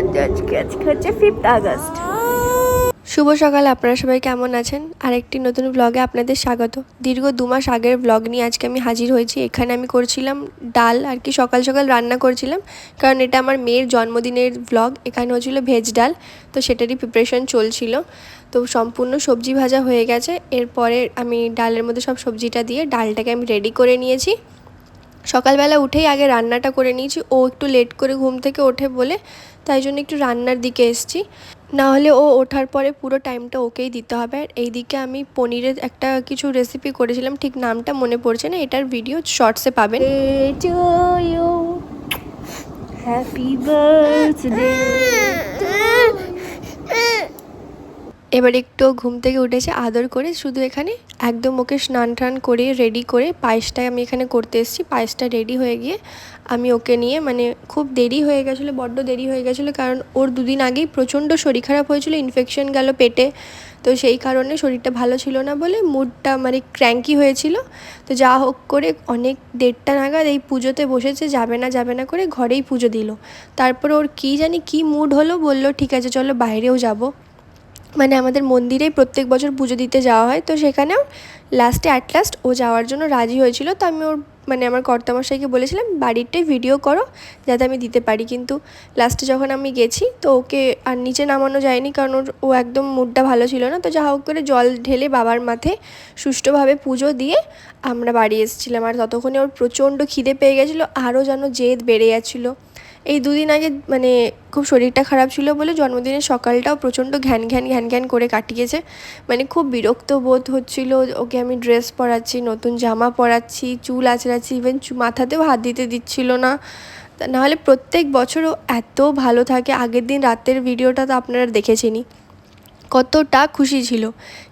আজকে fifth August. শুভ সকাল, আপনারা সবাই কেমন আছেন? আরেকটি নতুন ব্লগে আপনাদের স্বাগত। দীর্ঘ দু মাস আগের ব্লগ নিয়ে আজকে আমি হাজির হয়েছি। এখানে আমি করছিলাম ডাল আর কি সকাল সকাল রান্না করছিলাম। কারণ এটা আমার মেয়ের জন্মদিনের ব্লগ এখানে হচ্ছিল ভেজ ডাল, তো সেটারই প্রিপারেশন চলছিল। তো সম্পূর্ণ সবজি ভাজা হয়ে গেছে। এরপরে আমি ডালের মধ্যে সব সবজিটা দিয়ে ডালটাকে আমি রেডি করে নিয়েছি। সকালবেলা উঠেই আগে রান্নাটা করে নিয়েছি। ও একটু লেট করে ঘুম থেকে ওঠে বলে তাই জন্য একটু রান্নার দিকে এসছি। না হলে ও ওঠার পরে পুরো টাইমটা ওকেই দিতে হবে। আর এইদিকে আমি পনিরের একটা কিছু রেসিপি করেছিলাম, ঠিক নামটা মনে পড়ছে না, এটার ভিডিও শর্টসে পাবেন। হ্যাপি বার্থডে এবার একটু ঘুম থেকে উঠেছে, আদর করে শুধু এখানে একদম ওকে স্নান টান করে রেডি করে পায়েসটা আমি এখানে করতে এসেছি। পায়েসটা রেডি হয়ে গিয়ে আমি ওকে নিয়ে মানে খুব দেরি হয়ে গেছিল, বড্ড দেরি হয়ে গেছিল কারণ ওর দুদিন আগেই প্রচণ্ড শরীর খারাপ হয়েছিল ইনফেকশন গেল পেটে। তো সেই কারণে শরীরটা ভালো ছিল না বলে মুডটা মানে ক্র্যাঙ্কি হয়েছিল। তো যা হোক করে অনেক দেড়টা নাগাদ এই পুজোতে বসেছে, যাবে না যাবে না করে ঘরেই পুজো দিল। তারপর ওর কী জানি কী মুড হলো বলল, ঠিক আছে, চলো বাইরেও যাব। মানে আমাদের মন্দিরেই প্রত্যেক বছর পুজো দিতে যাওয়া হয়, তো সেখানেও লাস্টে অ্যাট লাস্ট ও যাওয়ার জন্য রাজি হয়েছিল। তো আমি ওর মানে আমার কর্তামশাইকে বলেছিলাম, বাড়িরটে ভিডিও করো, যাতে আমি দিতে পারি। কিন্তু লাস্টে যখন আমি গেছি, তো ওকে আর নিচে নামানো যায়নি, কারণ ওর, ও একদম মুডটা ভালো ছিল না। তো যা হোক করে জল ঢেলে বাবার মাথে সুষ্ঠুভাবে পুজো দিয়ে আমরা বাড়ি এসেছিলাম। আর ততক্ষণে ওর প্রচণ্ড খিদে পেয়ে গেছিল, আরও যেন জেদ বেড়ে যাচ্ছিল। এই দুদিন আগে মানে খুব শরীরটা খারাপ ছিল বলে জন্মদিনের সকালটাও প্রচণ্ড ঘ্যান ঘ্যান ঘ্যান ঘ্যান করে কাটিয়েছে। মানে খুব বিরক্ত বোধ হচ্ছিল। ওকে আমি ড্রেস পরাচ্ছি, নতুন জামা পরাচ্ছি, চুল আঁচড়াচ্ছি, ইভেন মাথাতেও হাত দিতে দিচ্ছিল না। নাহলে প্রত্যেক বছরও এত ভালো থাকে। আগের দিন রাতের ভিডিওটা তো আপনারা দেখেছেনই। কতটা খুশি ছিল।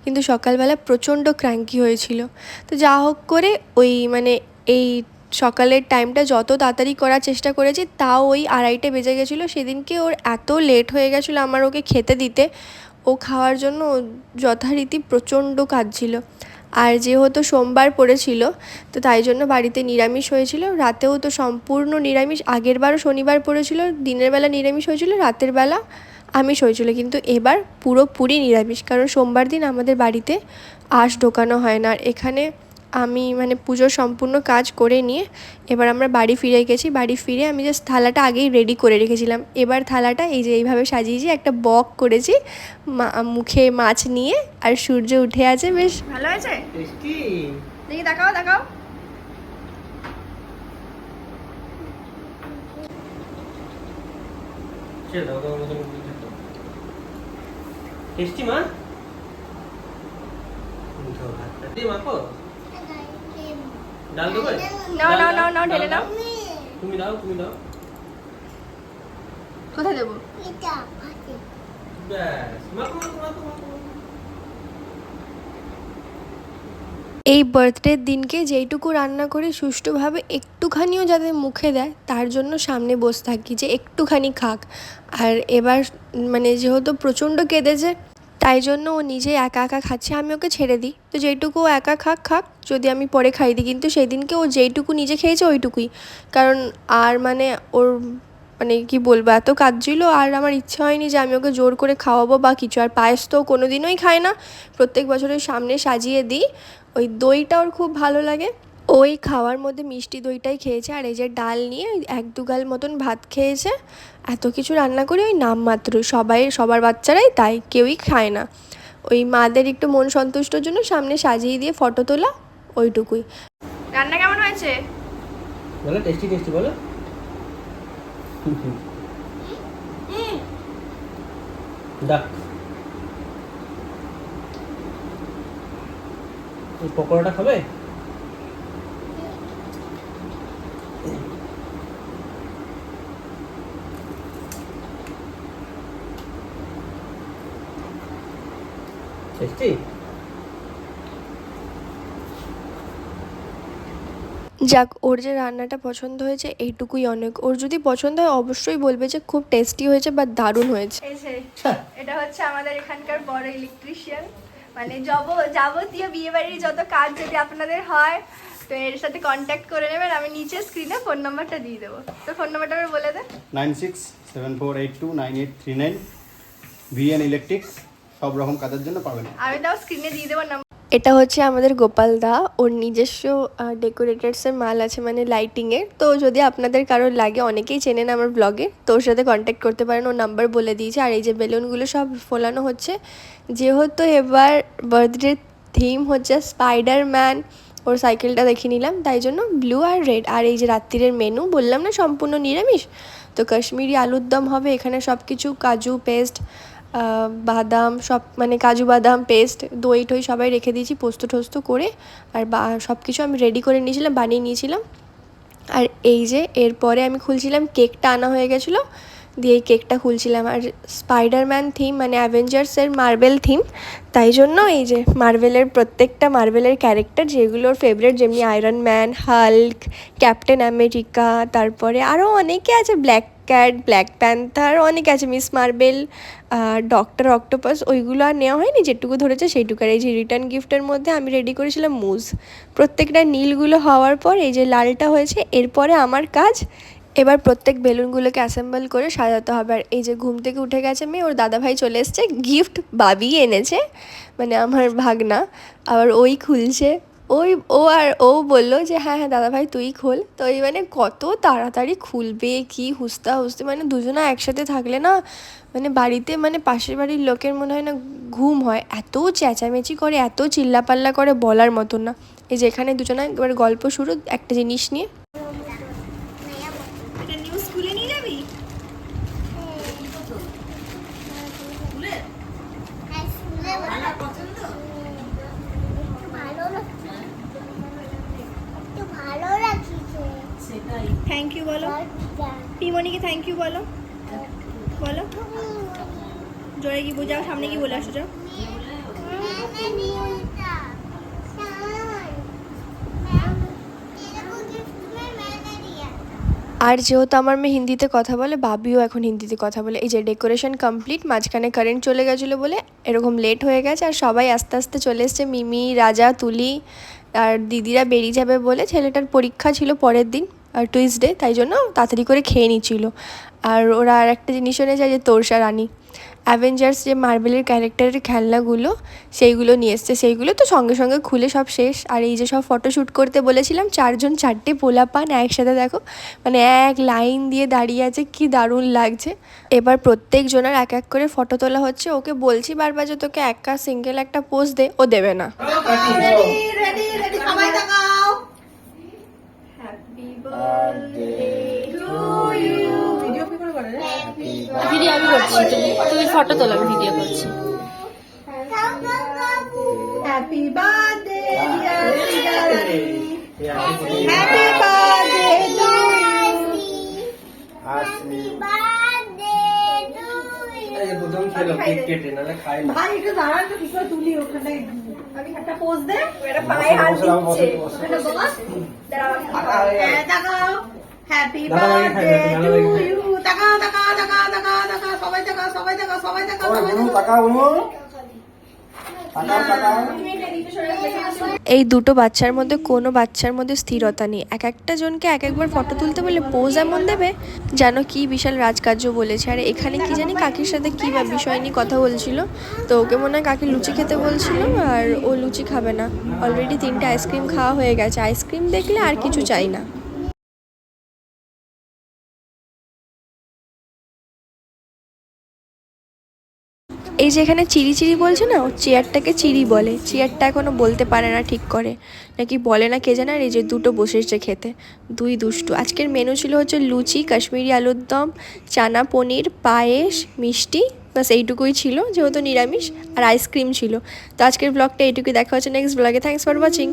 কিন্তু সকালবেলা প্রচণ্ড ক্র্যাঙ্কি হয়েছিল। তো যা হোক করে ওই মানে এই সকালের টাইমটা যত তাড়াতাড়ি করার চেষ্টা করেছি, তাও ওই আড়াইটে বেজে গেছিল। সেদিনকে ওর এত লেট হয়ে গেছিল আমার ওকে খেতে দিতে। ও খাওয়ার জন্য যথারীতি প্রচণ্ড কাঁদছিল। আর যেহেতু সোমবার পড়েছিল, তো তাই জন্য বাড়িতে নিরামিষ হয়েছিল। রাতেও তো সম্পূর্ণ নিরামিষ। আগের বারও শনিবার পড়েছিল, দিনের বেলা নিরামিষ হয়েছিল, রাতের বেলা আমিষ হয়েছিল। কিন্তু এবার পুরোপুরি নিরামিষ। কারণ সোমবার দিন আমাদের বাড়িতে আঁশ ঢোকানো হয় না। আর এখানে আমি মানে পুজোর সম্পূর্ণ কাজ করে নিয়ে এবার আমরা বাড়ি ফিরে গেছি। বাড়ি ফিরে আমি জাস্ট থালাটা আগেই রেডি করে রেখেছিলাম। এবার থালাটা এই যে এইভাবে সাজিয়েছি একটা বক করেছি মা- মুখে মাছ নিয়ে আর সূর্য উঠে আছে বেশ। ভালো আছে দেখি দেখাও দেখাও। টেস্টি মা? ভাতটা। দিয়ে মাখো ডাল দেবে? নাও নাও নাও নাও ঢেলে নাও তুমি দাও তুমি দাও। কোথায় দেবো? ব্যাস মাখো মাখো মাখো মাখো। এই বার্থডের দিনকে যেইটুকু রান্না করে সুষ্ঠুভাবে একটুখানিও যাতে মুখে দেয় তার জন্য সামনে বসে থাকি যে একটুখানি খাক। আর এবার মানে যেহেতু প্রচণ্ড কেঁদেছে তাই জন্য ও নিজে একা একা খাচ্ছে, আমি ওকে ছেড়ে দিই। তো যেইটুকু ও একা খাক খাক, যদি আমি পরে খাই দিই। কিন্তু সেই দিনকে ও যেইটুকু নিজে খেয়েছে, ওইটুকুই। কারণ আর মানে ওর মানে কি বলব, এত কাঁদছিল, আর আমার ইচ্ছা হয়নি যে আমি ওকে জোর করে খাওয়াবো বা কিছু। আর পায়েস তো কোনো দিনই খায় না। প্রত্যেক বছরের সামনে সাজিয়ে দিই। ওই দইটা ওর খুব ভালো লাগে। ওই খাওয়ার মধ্যে মিষ্টি দইটাই খেয়েছে আর এই যে ডাল নিয়ে এক দুগাল মতন ভাত খেয়েছে। এত কিছু রান্না করি ওই নামমাত্র সবাই, সবার বাচ্চারাই তাই, কেউই খায় না। ওই মাদের একটু মন সন্তুষ্টর জন্য সামনে সাজিয়ে দিয়ে ফটো তোলা, ওইটুকুই। রান্না কেমন হয়েছে? বলো টেস্টি টেস্টি বলো। পকোড়াটা খাবে টেস্টি যাক ওর যে রান্নাটা পছন্দ হয়েছে এইটুকুই অনেক। ওর যদি পছন্দ হয় অবশ্যই বলবে যে খুব টেস্টি হয়েছে বা দারুণ হয়েছে। এটা হচ্ছে আমাদের এখানকার বড় ইলেকট্রিশিয়ান মানে যাব যাবতীয় বিয়ে বাড়ির যত কাজ যদি আপনাদের হয় তো এর সাথে কন্ট্যাক্ট করে নেবেন। আমি নিচে স্ক্রিনে ফোন নাম্বারটা দিয়ে দেবো। তো ফোন নাম্বারটা আবার বলে দে nine six seven four eight two nine eight three nine. VN electrics সব রকম কাজের জন্য পাবেন। আমি তাও স্ক্রিনে দিয়ে দেবো নাম্বার এটা হচ্ছে আমাদের গোপাল দা। ওর নিজস্ব ডেকোরেটার্সের মাল আছে মানে লাইটিংয়ের তো যদি আপনাদের কারোর লাগে, অনেকেই চেনেন আমার ব্লগে তো ওর সাথে কন্ট্যাক্ট করতে পারেন। ওর নাম্বার বলে দিয়েছে। আর এই যে বেলুনগুলো সব ফোলানো হচ্ছে, যেহেতু এবার বার্থডে থিম হচ্ছে স্পাইডার ম্যান ওর সাইকেলটা দেখে নিলাম। তাই জন্য ব্লু আর রেড আর এই যে রাত্রিরের মেনু বললাম না সম্পূর্ণ নিরামিষ? তো কাশ্মীরি আলুর দম হবে, এখানে সব কিছু কাজু পেস্ট বাদাম সব মানে কাজু বাদাম, পেস্ট, দই টই সবাই রেখে দিয়েছি, পোস্ত টোস্ত করে। আর বা সব কিছু আমি রেডি করে নিয়েছিলাম, বানিয়ে নিয়েছিলাম। আর এই যে, এরপরে আমি খুলছিলাম, কেকটা আনা হয়ে গেছিল। দিয়ে এই কেকটা খুলছিলাম। আর স্পাইডারম্যান থিম মানে অ্যাভেঞ্জার্সের মার্বেল থিম তাই জন্য এই যে মার্বেলের প্রত্যেকটা মার্বেলের ক্যারেক্টার যেগুলোর ফেভারিট যেমনি Iron Man Hulk Captain America তারপরে আরও অনেকে আছে ব্ল্যাক ক্যাট ব্ল্যাক প্যান্থার অনেক আছে মিস মার্বেল ডক্টর অক্টোপাস ওইগুলো আর নেওয়া হয়নি, যেটুকু ধরেছে সেইটুকু আর এই যে রিটার্ন গিফটের মধ্যে আমি রেডি করেছিলাম মুজ প্রত্যেকটা নীলগুলো হওয়ার পর এই যে লালটা হয়েছে, এরপরে আমার কাজ, এবার প্রত্যেক বেলুনগুলোকে অ্যাসেম্বল করে সাজাতে হবে। আর এই যে ঘুম থেকে উঠে গেছে মেয়ে, ওর দাদাভাই চলে এসছে গিফট বাবি এনেছে মানে আমার ভাগনা, আবার ওই খুলছে। ওই, ও আর ও বলল যে হ্যাঁ হ্যাঁ দাদা ভাই তুই খোল। তো এই মানে কত তাড়াতাড়ি খুলবে, কি হুস্তা হুস্তে মানে দুজনা একসাথে থাকলে না মানে বাড়িতে মানে পাশের বাড়ির লোকের মনে হয় না ঘুম হয়, এত চেঁচামেচি করে, এত চিল্লাপাল্লা করে বলার মতন না। এই যে এখানে দুজনা এবার গল্প শুরু, একটা জিনিস নিয়ে এটা নিউ স্কুলে নিয়ে যাবি থ্যাংক ইউ বলো পিমনিকে থ্যাংক ইউ বলো। বলো। জোরে কি বোঝাও, সামনে কি বলে আসো আর যেহেতু আমার মেয়ে হিন্দিতে কথা বলে, বাবিও এখন হিন্দিতে কথা বলে। এই যে ডেকোরেশন কমপ্লিট মাঝখানে কারেন্ট চলে গেছিল বলে এরকম লেট হয়ে গেছে আর সবাই আস্তে আস্তে চলে এসছে। মিমি, রাজা, তুলি আর দিদিরা বেরিয়ে যাবে বলে ছেলেটার পরীক্ষা ছিল পরের দিন। টুইসডে তাই জন্য তাড়াতাড়ি করে খেয়ে নিচ্ছিল আর ওরা আর একটা জিনিসও এনেছে যে তোরসা রানী অ্যাভেঞ্জার্স যে মার্বেলের ক্যারেক্টারের খেলনাগুলো সেইগুলো নিয়ে এসছে সেইগুলো তো সঙ্গে সঙ্গে খুলে সব শেষ আর এই যে সব ফটো শ্যুট করতে বলেছিলাম চারজন চারটে পোলা পান একসাথে দেখো মানে এক লাইন দিয়ে দাঁড়িয়ে আছে কি দারুণ লাগছে এবার প্রত্যেক জনের এক এক করে ফটো তোলা হচ্ছে ওকে বলছি বারবার যে তোকে একা সিঙ্গেল একটা পোজ দে ও দেবে না ভিডিও আমি করছি তুমি তুমি ফটো তোলো আমি ভিডিও করছি হ্যাপি বার্থডে হ্যাপি প্রথম খেলো কেক কেটে নাহলে খায় না। ভাই একটু দাঁড়া একটু কি তুলি ওখানে। আমি একটা পোজ দে। এটা পায়ে হাত বসে রাখো, বসে দিচ্ছে ওখানে বস দাঁড়াও হ্যাপি দাদা ভাইকে খাই। না, বার্থডে টু ইউ তাকাও তাকাও তাকাও তাকাও তাকাও সবাই তাকাও সবাই তাকাও সবাই তাকাও সবাই তাকাও এই দুটো বাচ্চার মধ্যে কোনো বাচ্চার মধ্যে স্থিরতা নেই। এক একটা জনকে এক একবার ফটো তুলতে বলে পোজ এমন দেবে যেন কি বিশাল রাজকার্য বলেছে। আর এখানে কি জানি কাকির সাথে কি বা বিষয় নিয়ে কথা বলছিল। তো ওকে মনে হয় কাকি লুচি খেতে বলছিল আর ও লুচি খাবে না। অলরেডি তিনটে আইসক্রিম খাওয়া হয়ে গেছে। আইসক্রিম দেখলে আর কিছু চাই না। যে এখানে চিড়ি চিড়ি বলছে না, ও চেয়ারটাকে চিড়ি বলে। চেয়ারটা এখনও বলতে পারে না ঠিক করে। নাকি বলে না কে জানে, আর এই যে দুটো বসেছে খেতে। দুই দুষ্টু। আজকের মেনু ছিল হচ্ছে লুচি, কাশ্মীরি আলুর দম, চানা পনির, পায়েস, মিষ্টি। বাস এইটুকুই ছিল, যেহেতু নিরামিষ, আর আইসক্রিম ছিল। তো আজকের ব্লগটা এইটুকুই। দেখা হচ্ছে নেক্সট ব্লগে থ্যাংকস ফর ওয়াচিং